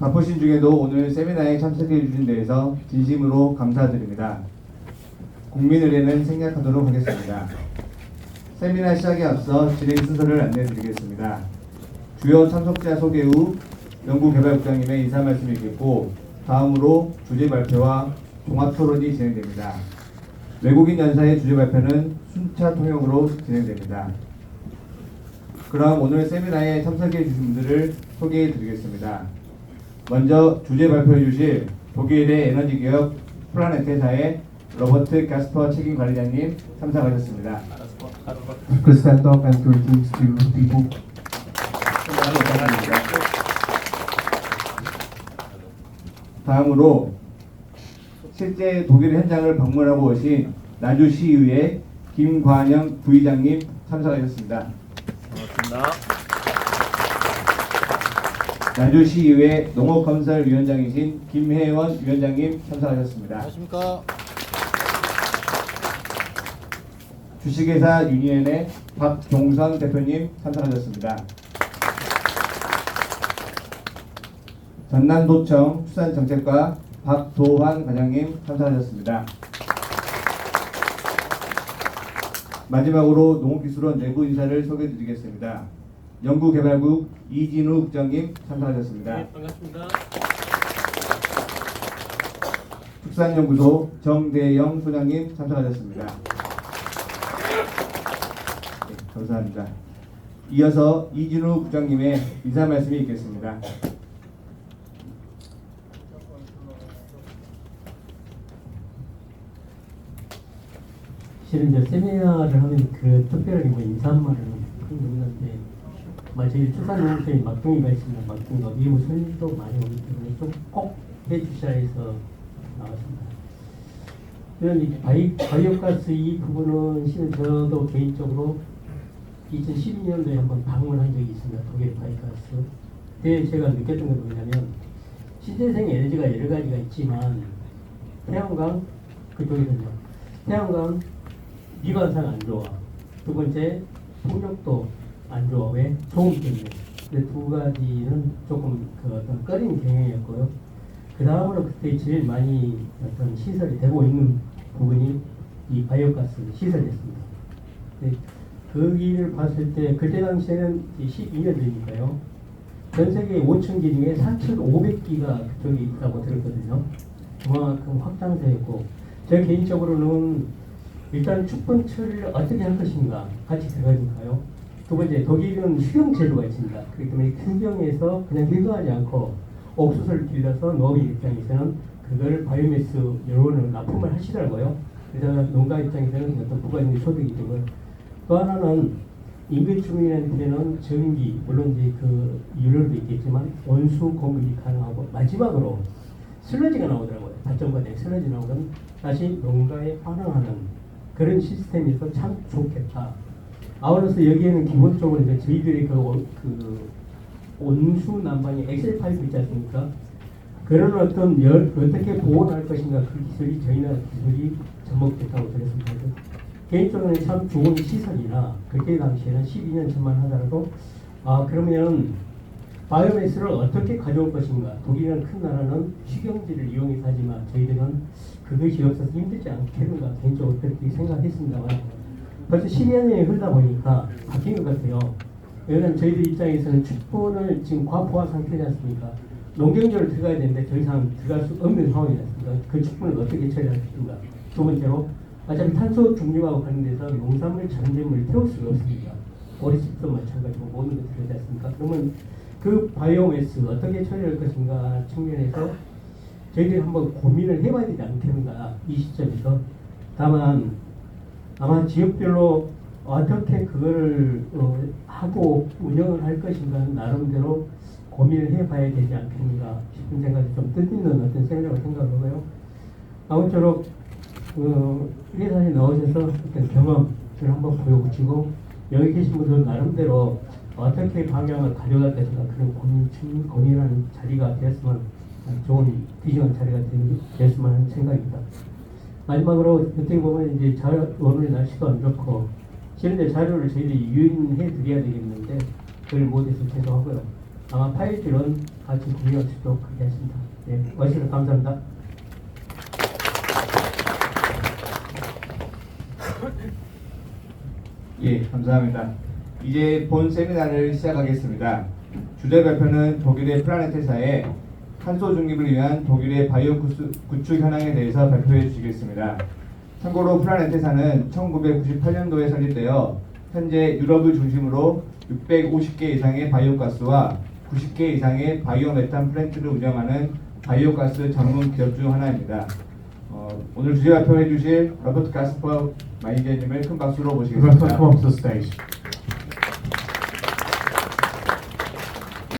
바쁘신 중에도 오늘 세미나에 참석해 주신 데에서 진심으로 감사드립니다. 국민의례는 생략하도록 하겠습니다. 세미나 시작에 앞서 진행 순서를 안내드리겠습니다. 주요 참석자 소개 후 연구개발국장님의 인사 말씀이 있겠고 다음으로 주제 발표와 종합 토론이 진행됩니다. 외국인 연사의 주제 발표는 순차 통역으로 진행됩니다. 그럼 오늘 세미나에 참석해 주신 분들을 소개해 드리겠습니다. 먼저 주제 발표해 주실 독일의 에너지 기업 플라네테사의 로버트 가스퍼 책임 관리자님 참석하셨습니다. present talk and greetings to people. 다음으로 실제 독일 현장을 방문하고 오신 나주시의회 김관영 부의장님 참석하셨습니다. 반갑습니다. 나주시의회 농업건설위원장이신 김혜원 위원장님 참석하셨습니다. 안녕하십니까. 주식회사 유니언의 박종선 대표님 참석하셨습니다. 전남도청 수산정책과 박도환 과장님 참석하셨습니다. 마지막으로 농업기술원 내부 인사를 소개해 드리겠습니다. 연구개발국 이진우 국장님 참석하셨습니다. 네, 반갑습니다. 축산연구소 정대영 소장님 참석하셨습니다. 네, 감사합니다. 이어서 이진우 국장님의 인사 말씀이 있겠습니다. 실은 이제 세미나를 하면 그 특별하게 뭐 인사말을 뭐 저희 출산농업소에 막둥이가 있습니다. 막둥이가 미국 손님도 많이 오기 때문에 좀 꼭 해주셔야 해서 나왔습니다. 이런 이 바이, 바이오가스 이 부분은 실은 저도 개인적으로 2012년도에 한번 방문한 적이 있습니다. 독일 바이오가스. 그때 제가 느꼈던 건 뭐냐면 신재생 에너지가 여러 가지가 있지만 태양광 그쪽에서는요. 태양광 미관상 안 좋아. 두 번째 풍력도 안 좋아. 왜? 소음 때문에. 근데 두 가지는 조금 그 어떤 꺼린 경향이었고요. 그 다음으로 그때 제일 많이 어떤 시설이 되고 있는 부분이 이 바이오가스 시설이었습니다. 네, 거기를 봤을 때 그때 당시에는 12년 전이니까요. 전 세계 5천 개 중에 4,500기가 그쪽에 있다고 들었거든요. 그만큼 확장세였고 제 개인적으로는 일단 축분 처리를 어떻게 할 것인가 같이 들어가니까요. 두 번째 독일은 휴경 제도가 있습니다. 그렇기 때문에 휴경에서 그냥 휴경하지 않고 옥수수를 길러서 농업 입장에서는 그걸 바이오매스 여론을 납품을 하시더라고요. 그래서 농가 입장에서는 어떤 부가적인 소득이 되고요. 또 하나는 인근 주민한테는 전기 물론 이제 그 유료도 있겠지만 원수 공급이 가능하고 마지막으로 슬러지가 나오더라고요. 발전과대 슬러지 나오면 다시 농가에 반응하는 그런 시스템에서 참 좋겠다. 아울러서 여기에는 기본적으로 이제 저희들이 그, 원- 그 온수 난방의 엑셀 파이프 있지 않습니까? 그런 어떤 열 어떻게 보온할 것인가 그 기술이 저희 나라 기술이 접목됐다고 들었습니다. 개인적으로는 참 좋은 시설이나 그때 당시에는 12년 전만 하더라도 아 그러면 바이오매스를 어떻게 가져올 것인가 독일이라는 큰 나라는 휴경지를 이용해서 하지만 저희들은 그것이 없어서 힘들지 않겠는가 개인적으로 그렇게 생각했습니다만 벌써 10여 년이 흐르다 보니까 바뀐 것 같아요. 왜냐하면 저희들 입장에서는 축분을 지금 과포화 상태지 않습니까? 농경적으로 들어가야 되는데 더 이상 들어갈 수 없는 상황이지 않습니까? 그 축분을 어떻게 처리할 것인가? 두 번째로 어차피 탄소 중립하고 관련돼서 농산물 전쟁물을 태울 수가 없습니다. 오리집도 마찬가지고 모든 것들이 그렇지 않습니까? 그러면 그 바이오매스 어떻게 처리할 것인가 측면에서 저희들이 한번 고민을 해봐야 되지 않겠는가 이 시점에서 다만 아마 지역별로 어떻게 그거를 어, 하고 운영을 할 것인가 나름대로 고민을 해봐야 되지 않겠는가 싶은 생각이 좀 뜻있는 어떤 생각을 생각하고요. 아무쪼록 어, 회사에 나오셔서 어떤 경험을 한번 보여주시고 여기 계신 분들 나름대로 어떻게 방향을 가져갈 것인가 그런 고민, 고민하는 자리가 되었으면 좋은 비전한 자리가 되- 되었으면 하는 생각입니다. 마지막으로 어떻게 보면 이제 자, 오늘 날씨도 안 좋고 실제 자료를 저희들이 유인해 드려야 되겠는데 그걸 못해서 죄송하고요. 아마 파일들은 같이 공유할 수 있도록 하십니다. 네, 와주셔서 감사합니다. 예, 감사합니다. 이제 본 세미나를 시작하겠습니다. 주제 발표는 독일의 플라네테사의 탄소 중립을 위한 독일의 바이오 구축 현황에 대해서 발표해 주시겠습니다. 참고로 플라네테사는 1998년도에 설립되어 현재 유럽을 중심으로 650개 이상의 바이오 가스와 90개 이상의 바이오 메탄 플랜트를 운영하는 바이오 가스 전문 기업 중 하나입니다. 어, 오늘 주제 발표해 주실 로버트 가스퍼 마이게님을 큰 박수로 모시겠습니다.